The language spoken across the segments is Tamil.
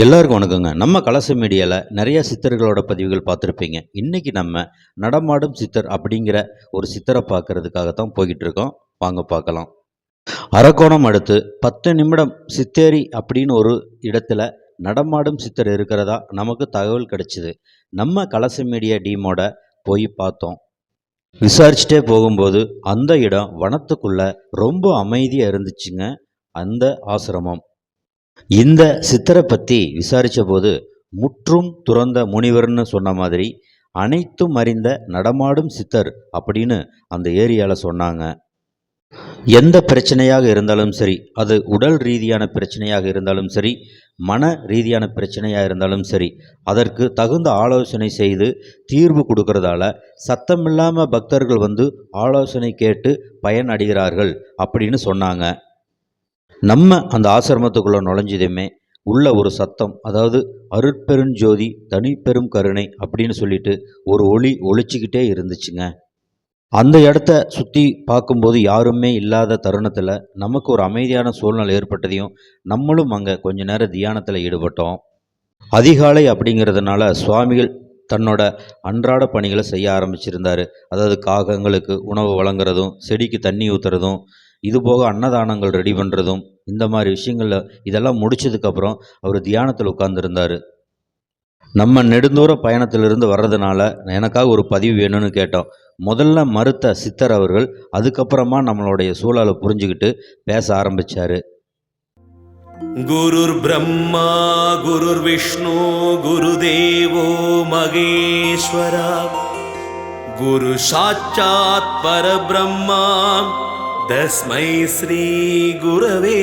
எல்லாருக்கும் வணக்கங்க. நம்ம கலச மீடியாவில் நிறைய சித்தர்களோட பதிவுகள் பார்த்துருப்பீங்க. இன்றைக்கி நம்ம நடமாடும் சித்தர் அப்படிங்கிற ஒரு சித்தரை பார்க்கறதுக்காகத்தான் போய்கிட்டு இருக்கோம் வாங்க பார்க்கலாம். அரக்கோணம் அடுத்து பத்து நிமிடம் சித்தேரி அப்படின்னு ஒரு இடத்துல நடமாடும் சித்தர் இருக்கிறதா நமக்கு தகவல் கிடைச்சிது. நம்ம கலச மீடியா டீமோட போய் பார்த்தோம். விசாரிச்சுட்டே போகும்போது அந்த இடம் வனத்துக்குள்ள ரொம்ப அமைதியாக இருந்துச்சுங்க. அந்த ஆசிரமம். இந்த சித்தரை பற்றி விசாரித்த போது முற்றும் துறந்த முனிவர்னு சொன்ன மாதிரி அனைத்தும் அறிந்த நடமாடும் சித்தர் அப்படின்னு அந்த ஏரியாவில் சொன்னாங்க. எந்த பிரச்சனையாக இருந்தாலும் சரி அது உடல் ரீதியான பிரச்சனையாக இருந்தாலும் சரி மன ரீதியான பிரச்சனையாக இருந்தாலும் சரி அதற்கு தகுந்த ஆலோசனை செய்து தீர்வு கொடுக்கறதால சத்தமில்லாமல் பக்தர்கள் வந்து ஆலோசனை கேட்டு பயன் அடைகிறார்கள் அப்படின்னு சொன்னாங்க. நம்ம அந்த ஆசிரமத்துக்குள்ளே நுழைஞ்சதுமே உள்ள ஒரு சத்தம் அதாவது அருட்பெருஞ்சோதி தனிப்பெரும் கருணை அப்படின்னு சொல்லிட்டு ஒரு ஒளி ஒழிச்சிக்கிட்டே இருந்துச்சுங்க. அந்த இடத்த சுற்றி பார்க்கும்போது யாருமே இல்லாத தருணத்தில் நமக்கு ஒரு அமைதியான சூழ்நிலை ஏற்பட்டதையும் நம்மளும் அங்கே கொஞ்ச நேரம் தியானத்தில் ஈடுபட்டோம். அதிகாலை அப்படிங்கிறதுனால சுவாமிகள் தன்னோட அன்றாட பணிகளை செய்ய ஆரம்பிச்சிருந்தார். அதாவது காகங்களுக்கு உணவு வழங்குறதும் செடிக்கு தண்ணி ஊற்றுறதும் இது போக அன்னதானங்கள் ரெடி பண்ணுறதும் இந்த மாதிரி விஷயங்களில் இதெல்லாம் முடிச்சதுக்கப்புறம் அவர் தியானத்தில் உட்கார்ந்துருந்தார். நம்ம நெடுந்தூர பயணத்திலிருந்து வர்றதுனால எனக்காக ஒரு பதிவு வேணும்னு கேட்டோம். முதல்ல மறுத்த சித்தர் அவர்கள் அதுக்கப்புறமா நம்மளுடைய சூழலை புரிஞ்சுக்கிட்டு பேச ஆரம்பித்தார் குருர் பிரம்மா குரு விஷ்ணு குரு தேவோ மகேஸ்வரா. குரு சாட்சாத் பரபிரம்மா. तस्मै श्रीगुरवे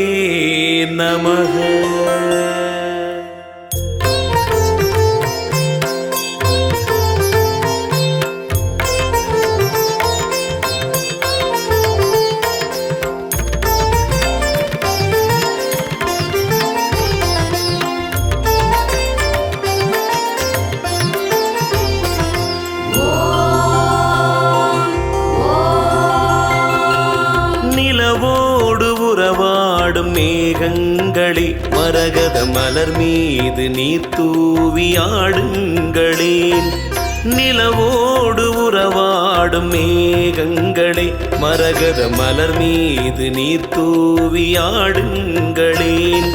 नमः மேகங்களே மரகத மலர் மீது நீர் தூவி ஆடுங்களேன். நிலவோடு உறவாடும் மேகங்களே மரகத மலர் மீது நீர் தூவி ஆடுங்களேன்.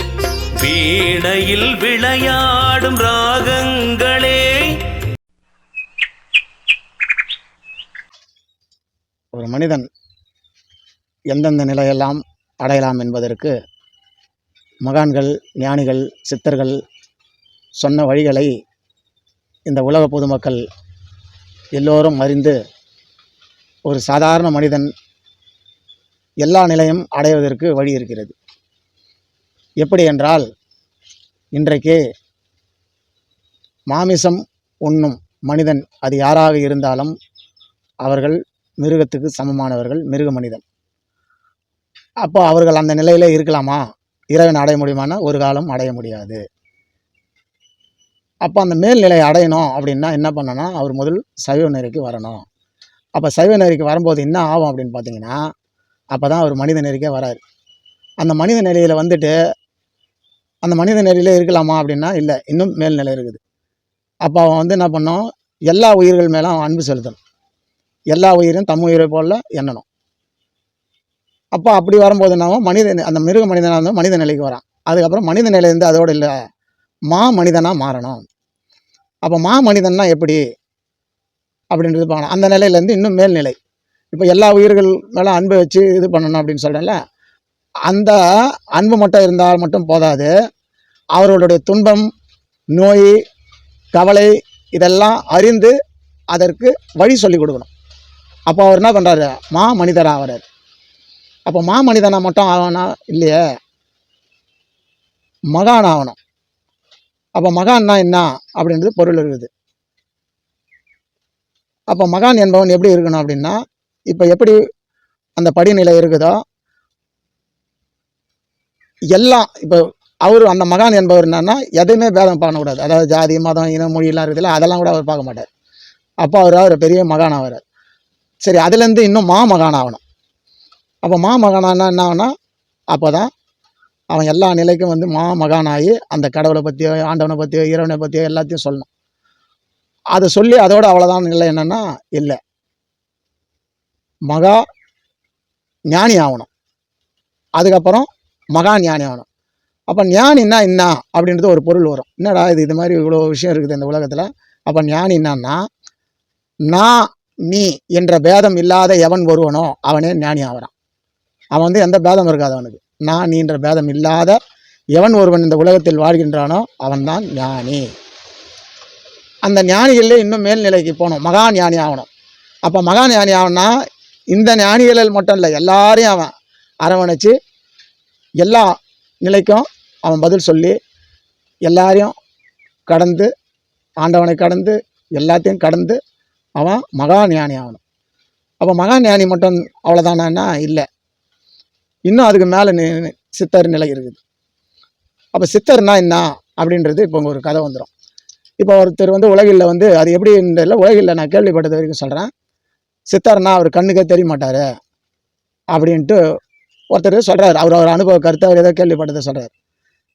வீணையில் விளையாடும் ராகங்களே. ஒரு மனிதன் எந்தெந்த நிலையெல்லாம் அடையலாம் என்பதற்கு மகான்கள் ஞானிகள் சித்தர்கள் சொன்ன வழிகளை இந்த உலக பொதுமக்கள் எல்லோரும் அறிந்து ஒரு சாதாரண மனிதன் எல்லா நிலையும் அடைவதற்கு வழி இருக்கிறது. எப்படி என்றால் இன்றைக்கு மாமிசம் உண்ணும் மனிதன் அது யாராக இருந்தாலும் அவர்கள் மிருகத்துக்கு சமமானவர்கள் மிருக மனிதன். அப்போ அவர்கள் அந்த நிலையில் இருக்கலாமா? இறைவன் அடைய முடியுமானா ஒரு காலம் அடைய முடியாது. அப்போ அந்த மேல்நிலையை அடையணும் அப்படின்னா என்ன பண்ணனா அவர் முதல் சைவ நெறிக்கு வரணும். அப்போ சைவ நெறிக்கு வரும்போது என்ன ஆகும் அப்படின்னு பார்த்தீங்கன்னா அப்போ தான் அவர் மனித நெறிக்கே வராரு. அந்த மனித நிலையில் வந்துட்டு அந்த மனித நிலையில இருக்கலாமா அப்படின்னா இல்லை இன்னும் மேல்நிலை இருக்குது. அப்போ அவன் வந்து என்ன பண்ணோம் எல்லா உயிர்கள் மேலே அவன் அன்பு செலுத்தணும். எல்லா உயிரும் தம் உயிரை போல எண்ணணும். அப்போ அப்படி வரும்போது என்னவோ மனித அந்த மிருக மனிதனாக இருந்தால் மனித நிலைக்கு வரான். அதுக்கப்புறம் மனித நிலையிலேருந்து அதோடு இல்லை. மா மனிதனாக மாறணும். அப்போ மா மனிதன்னா எப்படி? அப்படின்றது பார்க்கணும் அந்த நிலையிலேருந்து இன்னும் மேல்நிலை இப்போ எல்லா உயிர்கள் மேலே அன்பை வச்சு இது பண்ணணும் அப்படின்னு சொல்கிறேன்ல அந்த அன்பு மட்டும் இருந்தால் மட்டும் போதாது. அவர்களுடைய துன்பம் நோய் கவலை இதெல்லாம் அறிந்து அதற்கு வழி சொல்லி கொடுக்கணும். அப்போ அவர் என்ன பண்ணுறாரு மா மனிதராக ஆகிறார் அப்போ மா மனிதனா மட்டும் ஆகணும் இல்லையே. மகான் ஆகணும். அப்போ மகான்னா என்ன? அப்படின்றது பொருள் இருக்குது. அப்போ மகான் என்பவன் எப்படி இருக்கணும் அப்படின்னா இப்போ எப்படி அந்த படிநிலை இருக்குதோ எல்லாம் இப்போ அவர் அந்த மகான் என்பவர் என்னன்னா எதையுமே பேதம் பண்ணக்கூடாது. அதாவது ஜாதி மதம் இனம் மொழியெல்லாம் இருக்குதுல்ல அதெல்லாம் கூட அவர் பார்க்க மாட்டார். அப்போ அவர் அவர் பெரிய மகான் ஆகிறார் சரி அதுலேருந்து இன்னும் மாமகான் ஆகணும். அப்போ மாமகானா என்ன ஆகுனா அப்போ தான் அவன் எல்லா நிலைக்கும் வந்து மா மகானாகி அந்த கடவுளை பற்றியோ ஆண்டவனை பற்றியோ இறைவனை பற்றியோ எல்லாத்தையும் சொல்லணும். அதை சொல்லி அதோட அவ்வளோதான் நிலை என்னென்னா இல்லை. மகா ஞானி ஆகணும். அதுக்கப்புறம் மகா ஞானி ஆகணும். அப்போ ஞானின்னா என்ன அப்படின்றது ஒரு பொருள் வரும். என்னடா இது இது மாதிரி இவ்வளோ விஷயம் இருக்குது இந்த உலகத்தில். அப்போ ஞானி என்னன்னா நான் நீ என்ற பேதம் இல்லாத எவன் ஒருவனோ அவனே ஞானி ஆகிறான் அவன் வந்து எந்த பேதம் இருக்காது அவனுக்கு. நான் நீன்ற பேதம் இல்லாத எவன் ஒருவன் இந்த உலகத்தில் வாழ்கின்றானோ அவன்தான் ஞானி. அந்த ஞானிகளில் இன்னும் மேல்நிலைக்கு போகணும். மகா ஞானி ஆகணும். அப்போ மகா ஞானி ஆகணும்னா இந்த ஞானிகளில் மட்டும் இல்லை எல்லாரையும் அவன் அரவணைச்சு எல்லா நிலைக்கும் அவன் பதில் சொல்லி எல்லாரையும் கடந்து ஆண்டவனை கடந்து எல்லாத்தையும் கடந்து அவன் மகா ஞானி ஆகணும். அப்போ மகா ஞானி மட்டும் அவ்வளோதானா இல்லை. இன்னும் அதுக்கு மேலே சித்தர் நிலை இருக்குது. அப்போ சித்தர்னா என்ன? அப்படின்றது இப்போ ஒரு கதை வந்துடும் இப்போ ஒருத்தர் வந்து உலகில் வந்து அது எப்படின்றதில்ல உலகில் நான் கேள்விப்பட்டது வரைக்கும் சொல்கிறேன் சித்தர்னா அவர் கண்ணுக்கே தெரிய மாட்டார் அப்படின்ட்டு ஒருத்தர் சொல்கிறார் அவர் அவர் அனுபவ கருத்தை அவர் ஏதோ கேள்விப்பட்டதை சொல்கிறார்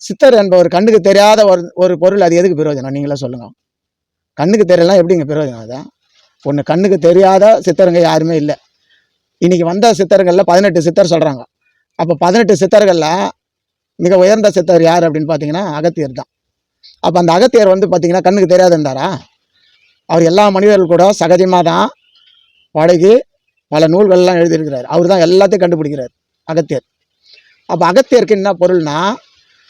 சித்தர் என்பவர் கண்ணுக்கு தெரியாத ஒரு ஒரு பொருள் அது எதுக்கு பிரயோஜனம்? நீங்களே சொல்லுங்கள் கண்ணுக்கு தெரியலாம் எப்படிங்க பிரயோஜனம் அதான் ஒன்று கண்ணுக்கு தெரியாத சித்தருங்க யாருமே இல்லை. இன்றைக்கி வந்த சித்தரங்களில் பதினெட்டு சித்தர் சொல்கிறாங்க அப்போ பதினெட்டு சித்தர்களில் மிக உயர்ந்த சித்தர் யார் அப்படின்னு பார்த்தீங்கன்னா அகத்தியர் தான். அப்போ அந்த அகத்தியர் வந்து பார்த்தீங்கன்னா கண்ணுக்கு தெரியாது இருந்தாரா அவர் எல்லா மனிதர்கள் கூட சகஜமாக தான் பழகி பல நூல்கள்லாம் எழுதியிருக்கிறார். அவர் தான் எல்லாத்தையும் கண்டுபிடிக்கிறார் அகத்தியர். அப்போ அகத்தியருக்கு என்ன பொருள்னா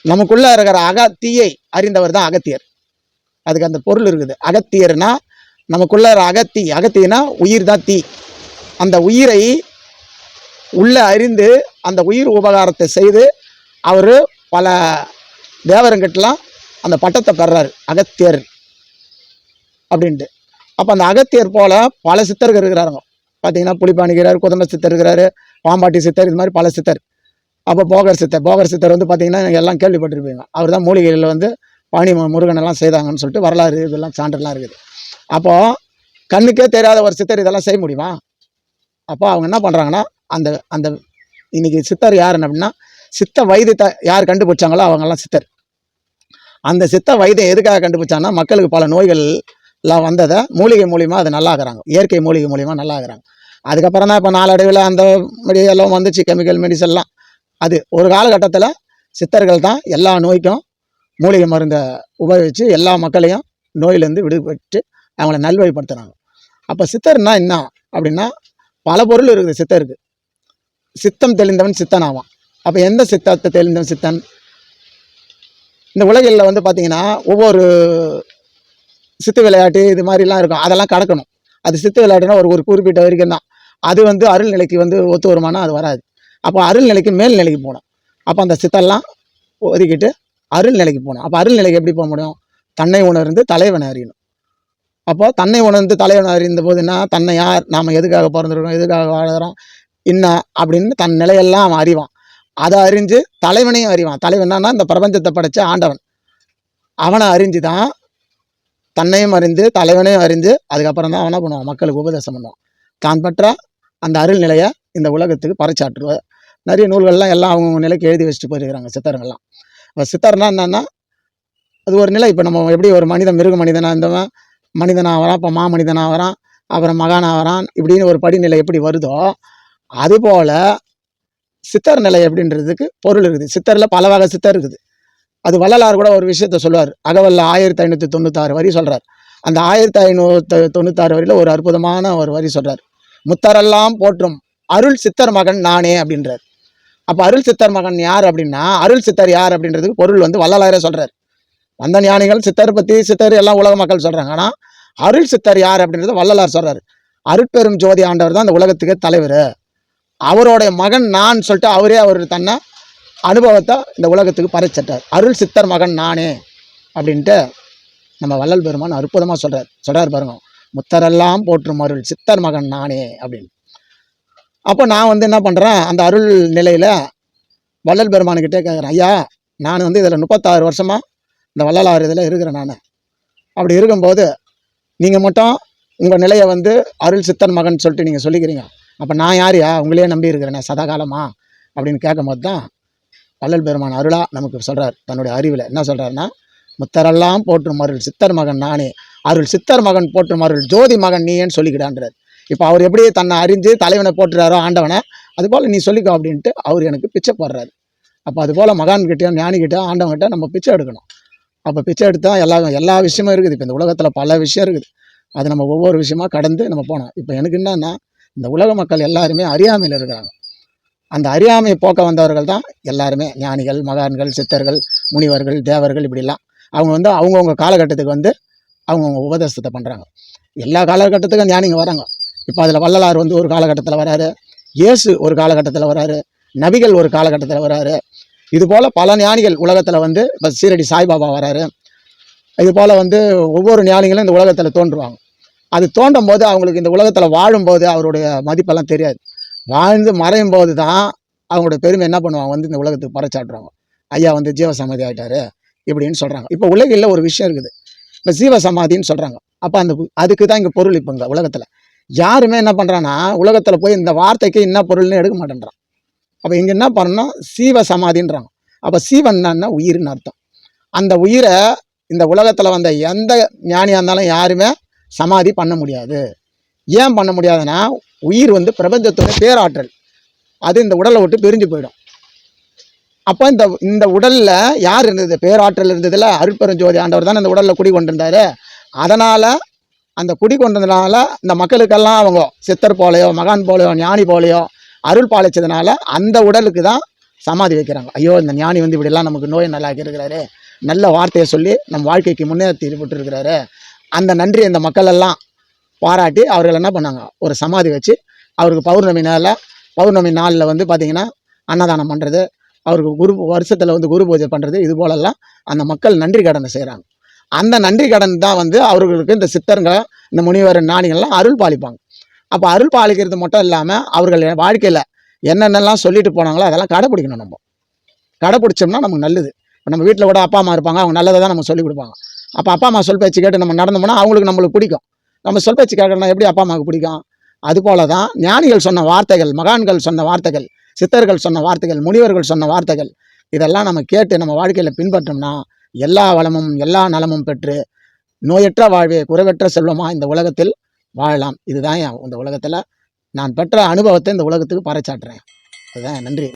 நமக்குள்ளே இருக்கிற அகத்தியை அறிந்தவர் தான் அகத்தியர். அதுக்கு அந்த பொருள் இருக்குது. அகத்தியர்னா நமக்குள்ள இருக்கிற அகத்தி. அகத்தினா உயிர் தான் தீ. அந்த உயிரை உள்ளே அறிந்து அந்த உயிர் உபகாரத்தை செய்து அவர் பல தேவரங்கிட்டலாம் அந்த பட்டத்தை பெறாரு அகத்தியர் அப்படின்ட்டு. அப்போ அந்த அகத்தியர் போல் பல சித்தர்கள் இருக்கிறாருங்க. பார்த்தீங்கன்னா புளிப்பாணிக்கிறார் குதம்ப சித்தர் இருக்கிறாரு பாம்பாட்டி சித்தர் இது மாதிரி பல சித்தர். அப்போ போகர் சித்தர் போகர் சித்தர் வந்து பார்த்தீங்கன்னா நீங்கள் எல்லாம் கேள்விப்பட்டிருப்பீங்க. அவர் தான் மூலிகைகளில் வந்து பாணி முருகன் எல்லாம் செய்தாங்கன்னு சொல்லிட்டு வரலாறு இதெல்லாம் சான்றெல்லாம் இருக்குது. அப்போது கண்ணுக்கே தெரியாத ஒரு சித்தர் இதெல்லாம் செய்ய முடியுமா? அப்போ அவங்க என்ன பண்ணுறாங்கன்னா அந்த அந்த இன்னைக்கு சித்தர் யாருன்னு அப்படின்னா சித்த வைத்தியத்தை யார் கண்டுபிடிச்சாங்களோ அவங்கெல்லாம் சித்தர். அந்த சித்த வைத்தியம் எதுக்காக கண்டுபிடிச்சாங்கன்னா மக்களுக்கு பல நோய்கள் எல்லாம் வந்ததை மூலிகை மூலியமா அதை நல்லாகிறாங்க. இயற்கை மூலிகை மூலியமா நல்லாகிறாங்க. அதுக்கப்புறம் தான் இப்போ நாளடைவில் அந்த மெடியெல்லாம் வந்துச்சு கெமிக்கல் மெடிசன்லாம் அது ஒரு காலகட்டத்தில் சித்தர்கள் தான் எல்லா நோய்க்கும் மூலிகை மருந்தை உபயோகித்து எல்லா மக்களையும் நோயிலேருந்து விடுபட்டு அவங்கள நல்வழிப்படுத்துகிறாங்க அப்போ சித்தர்னா என்ன அப்படின்னா பல பொருள் இருக்குது சித்தருக்கு. சித்தம் தெளிந்தவன் சித்தன் ஆவான் அப்போ எந்த சித்தத்தை தெளிந்தவன் சித்தன்? இந்த உலகில் வந்து பார்த்தீங்கன்னா ஒவ்வொரு சித்து விளையாட்டு இது மாதிரிலாம் இருக்கும். அதெல்லாம் கடக்கணும். அது சித்து விளையாட்டுனா ஒரு ஒரு குறிப்பிட்ட வரைக்கும் தான். அது வந்து அருள்நிலைக்கு வந்து ஒத்து வருமானம் அது வராது. அப்போ அருள்நிலைக்கு மேல் நிலைக்கு போகணும். அப்போ அந்த சித்தெல்லாம் ஒதுக்கிட்டு அருள்நிலைக்கு போகணும். அப்போ அருள்நிலைக்கு எப்படி போக முடியும்? தன்னை உணர்ந்து தலைவனை அறியணும். அப்போ தன்னை உணர்ந்து தலைவனை அறிந்த போதுன்னா தன்னை யார்? நாம் எதுக்காக பிறந்துருக்கோம் எதுக்காக வாழ்கிறோம்? என்ன அப்படின்னு தன் நிலையெல்லாம் அவன் அறிவான். அதை அறிஞ்சு தலைவனையும் அறிவான். தலைவனானா இந்த பிரபஞ்சத்தை படைச்ச ஆண்டவன். அவனை அறிஞ்சு தான் தன்னையும் அறிந்து தலைவனையும் அறிஞ்சு அதுக்கப்புறம் தான் அவனா பண்ணுவான்? மக்களுக்கு உபதேசம் பண்ணுவான். தான் பற்ற அந்த அருள் நிலையை இந்த உலகத்துக்கு பறைச்சாற்றுவார் நிறைய நூல்கள்லாம் எல்லாம் அவங்கவுங்க நிலைக்கு எழுதி வச்சுட்டு போயிருக்கிறாங்க சித்தருங்கெல்லாம் இப்போ சித்தர்னா என்னன்னா அது ஒரு நிலை. இப்போ நம்ம எப்படி ஒரு மனிதன் மிருக மனிதனாக இருந்தவன் மனிதனாக வரான் இப்போ மாமனிதனாக வரான் அப்புறம் மகானாக வரான் இப்படின்னு ஒரு படிநிலை எப்படி வருதோ அதுபோல் சித்தர் நிலை எப்படின்றதுக்கு பொருள் இருக்குது. சித்தரில் பல வகை சித்தர் இருக்குது. அது வள்ளலார் கூட ஒரு விஷயத்த சொல்லுவார். அகவல்ல ஆயிரத்தி ஐநூற்றி தொண்ணூத்தாறு வரி சொல்கிறார் அந்த ஆயிரத்தி ஐநூற்றி தொண்ணூத்தாறு வரியில் ஒரு அற்புதமான ஒரு வரி சொல்கிறார் முத்தரெல்லாம் போற்றும் அருள் சித்தர் மகன் நானே அப்படின்றார். அப்போ அருள் சித்தர் மகன் யார் அப்படின்னா அருள் சித்தர் யார் அப்படின்றதுக்கு பொருள் வந்து வள்ளலாரே சொல்கிறார் வந்த ஞானிகள் சித்தர் பற்றி சித்தர் எல்லாம் உலக மக்கள் சொல்கிறாங்க ஆனால் அருள் சித்தர் யார் அப்படின்றது வள்ளலார் சொல்கிறார் அருட்பெரும் ஜோதி ஆண்டவர் தான் அந்த உலகத்துக்கு தலைவர். அவருடைய மகன் நான் சொல்லிட்டு அவரே அவர் தன்னை அனுபவத்தை இந்த உலகத்துக்கு பறைச்சிட்டார். அருள் சித்தர் மகன் நானே அப்படின்ட்டு நம்ம வள்ளல் பெருமான் அற்புதமாக சொல்கிறார் சொல்கிறார் பாருங்க முத்தரெல்லாம் போற்றும் அருள் சித்தர் மகன் நானே அப்படின்னு. அப்போ நான் வந்து என்ன பண்ணுறேன் அந்த அருள் நிலையில் வள்ளல் பெருமானுக்கிட்டே கேட்குறேன் ஐயா நான் வந்து இதில் முப்பத்தாறு வருஷமாக இந்த வள்ளலாறு இதில் இருக்கிறேன் நான். அப்படி இருக்கும்போது நீங்கள் மட்டும் உங்கள் நிலையை வந்து அருள் சித்தர் மகன் சொல்லிட்டு நீங்கள் சொல்லிக்கிறீங்க. அப்போ நான் யாரையா? உங்களையே நம்பி இருக்கிறேனே சதாகாலமா அப்படின்னு கேட்கும்போது தான் வள்ளல் பெருமான் அருளா நமக்கு சொல்கிறார் தன்னுடைய அறிவில் என்ன சொல்கிறாருன்னா முத்தரெல்லாம் போற்றும் அருள் சித்தர் மகன் நானே அருள் சித்தர் மகன் போற்றும் அருள் ஜோதி மகன் நீயேன்னு சொல்லிக்கிடான்றார். இப்போ அவர் எப்படி தன்னை அறிஞ்சு தலைவனை போட்டுறாரோ ஆண்டவனை அதுபோல் நீ சொல்லிக்கோ அப்படின்ட்டு அவர் எனக்கு பிச்சை போடுறாரு. அப்போ அதுபோல் மகான்கிட்டயும் ஞானிகிட்டயும் ஆண்டவன்கிட்ட நம்ம பிச்சை எடுக்கணும். அப்போ பிச்சை எடுத்தால் எல்லா எல்லா விஷயமும் இருக்குது. இப்போ இந்த உலகத்தில் பல விஷயம் இருக்குது. அது நம்ம ஒவ்வொரு விஷயமா கடந்து நம்ம போனோம் இப்போ எனக்கு என்னன்னா இந்த உலக மக்கள் எல்லாருமே அறியாமையில் இருக்கிறாங்க. அந்த அறியாமையை போக்க வந்தவர்கள் தான் எல்லாருமே ஞானிகள் மகான்கள் சித்தர்கள் முனிவர்கள் தேவர்கள் இப்படிலாம். அவங்க வந்து அவங்கவுங்க காலகட்டத்துக்கு வந்து அவங்கவுங்க உபதேசத்தை பண்ணுறாங்க எல்லா காலகட்டத்துக்கும் ஞானிங்க வராங்க. இப்போ அதில் வள்ளலார் வந்து ஒரு காலகட்டத்தில் வராரு. இயேசு ஒரு காலகட்டத்தில் வராரு. நபிகள் ஒரு காலகட்டத்தில் வராரு. இது போல் பல ஞானிகள் உலகத்தில் வந்து இப்போ சீரடி சாய்பாபா வராரு. இது போல் வந்து ஒவ்வொரு ஞானிகளும் இந்த உலகத்தில் தோன்றுவாங்க. அது தோண்டும் போது அவங்களுக்கு இந்த உலகத்தில் வாழும்போது அவருடைய மதிப்பெல்லாம் தெரியாது. வாழ்ந்து மறையும் போது தான் அவங்களுடைய பெருமை என்ன பண்ணுவாங்க? வந்து இந்த உலகத்துக்கு பறைச்சாட்டுறாங்க ஐயா வந்து ஜீவசமாதி ஆகிட்டாரு இப்படின்னு சொல்கிறாங்க இப்போ உலகில் ஒரு விஷயம் இருக்குது. இப்போ ஜீவசமாதின்னு சொல்கிறாங்க அப்போ அந்த அதுக்கு தான் இங்கே பொருள் இப்போ இங்கே உலகத்தில். யாருமே என்ன பண்ணுறான்னா உலகத்தில் போய் இந்த வார்த்தைக்கு என்ன பொருள்னு எடுக்க மாட்டேன்றான். அப்போ இங்கே என்ன பண்ணணும் சீவ சமாதின்றாங்க அப்போ சீவன்னா உயிர்னு அர்த்தம். அந்த உயிரை இந்த உலகத்தில் வந்த எந்த ஞானியாக இருந்தாலும் யாருமே சமாதி பண்ண முடியாது. ஏன் பண்ண முடியாதுன்னா உயிர் வந்து பிரபஞ்சத்தோட பேராற்றல். அது இந்த உடலை விட்டு பிரிஞ்சு போயிடும். அப்போ இந்த இந்த உடலில் யார் இருந்தது? பேராற்றல் இருந்ததுல? அருட்பெருஞ்சோதி ஆண்டவர் தான் இந்த உடலில் குடி கொண்டிருந்தார். அதனால் அந்த குடி கொண்டதுனால இந்த மக்களுக்கெல்லாம் அவங்க சித்தர் போலையோ மகான் போலையோ ஞானி போலையோ அருள் பாலிச்சதுனால அந்த உடலுக்கு தான் சமாதி வைக்கிறாங்க. ஐயோ இந்த ஞானி வந்து இப்படிலாம் நமக்கு நோய் நல்லா இருக்கிறாரு நல்ல வார்த்தையை சொல்லி நம்ம வாழ்க்கைக்கு முன்னேற்றி விட்டுருக்கிறாரு அந்த நன்றி அந்த மக்கள் எல்லாம் பாராட்டி அவர்கள் என்ன பண்ணாங்க? ஒரு சமாதி வச்சு அவருக்கு பௌர்ணமி நாளில் பௌர்ணமி நாளில் வந்து பார்த்திங்கன்னா அன்னதானம் பண்ணுறது அவருக்கு குரு வருஷத்தில் வந்து குரு பூஜை பண்ணுறது இது போலெல்லாம் அந்த மக்கள் நன்றி கடனை செய்கிறாங்க அந்த நன்றி கடன் தான் வந்து அவர்களுக்கு இந்த சித்தருங்க இந்த முனிவர் ஞானிகள்லாம் அருள் பாலிப்பாங்க. அப்போ அருள் பாலிக்கிறது மட்டும் இல்லாமல் அவர்கள் வாழ்க்கையில் என்னென்னலாம் சொல்லிட்டு போனாங்களோ அதெல்லாம் கடைப்பிடிக்கணும் நம்ம. கடைப்பிடிச்சோம்னா நமக்கு நல்லது. இப்போ நம்ம வீட்டில் கூட அப்பா அம்மா இருப்பாங்க அவங்க நல்லதை தான் நம்ம சொல்லிக் கொடுப்பாங்க. அப்போ அப்பா அம்மா சொல் பேச்சு கேட்டு நம்ம நடந்தோம்னா அவங்களுக்கு நம்மளுக்கு பிடிக்கும். நம்ம சொல் பேச்சு கேட்கணும்னா எப்படி அப்பா அம்மாவுக்கு பிடிக்கும்? அதுபோல தான் ஞானிகள் சொன்ன வார்த்தைகள் மகான்கள் சொன்ன வார்த்தைகள் சித்தர்கள் சொன்ன வார்த்தைகள் முனிவர்கள் சொன்ன வார்த்தைகள் இதெல்லாம் நம்ம கேட்டு நம்ம வாழ்க்கையில் பின்பற்றோம்னா எல்லா வளமும் எல்லா நலமும் பெற்று நோயற்ற வாழ்வே குறைவற்ற செல்வமா இந்த உலகத்தில் வாழலாம். இதுதான் இந்த உலகத்தில் நான் பெற்ற அனுபவத்தை இந்த உலகத்துக்கு பறைச்சாட்டுறேன் அதுதான் நன்றி.